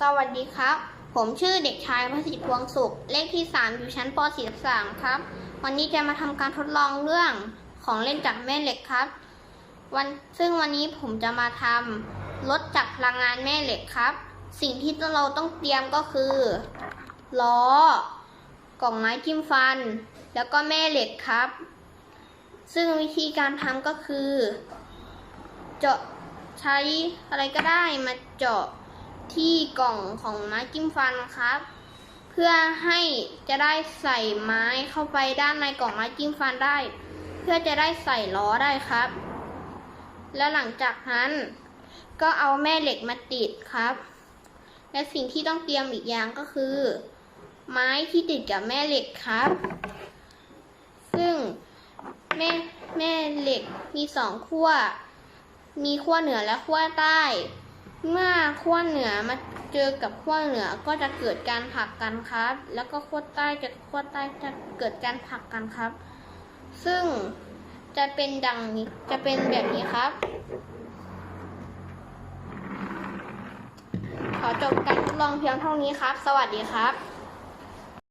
สวัสดีครับ ผมชื่อเด็กชายพระสิทธิ์พวงสุข เลขที่ 3 อยู่ชั้นป .43 ครับ วันนี้จะมาทำการทดลองเรื่องของเล่นจากแม่เหล็กครับ วันซึ่งวันนี้ผมจะมาทำรถจักพลังงานแม่เหล็กครับ สิ่งที่เราต้องเตรียมก็คือล้อกล่องไม้จิ้มฟัน แล้วก็แม่เหล็กครับ ซึ่งวิธีการทำก็คือ เจาะใช้อะไรก็ได้มาเจาะ ที่กล่องของไม้จิ้มฟันครับ เพื่อให้จะได้ใส่ไม้เข้าไปด้านในกล่องไม้จิ้มฟันได้ เพื่อจะได้ใส่ล้อได้ครับ แล้วหลังจากนั้น ก็เอาแม่เหล็กมาติดครับ และสิ่งที่ต้องเตรียมอีกอย่างก็คือ ไม้ที่ติดกับแม่เหล็กครับ ซึ่งแม่แม่เหล็กมีสองขั้ว มีขั้วเหนือและขั้วใต้ เมื่อขั้วเหนือมาเจอกับขั้วเหนือก็จะเกิดการผลักกันครับ แล้วก็ขั้วใต้จะขั้วใต้จะเกิดการผลักกันครับ ซึ่งจะเป็นดังนี้จะเป็นแบบนี้ครับ ขอจบการทดลองเพียงเท่านี้ครับ สวัสดีครับ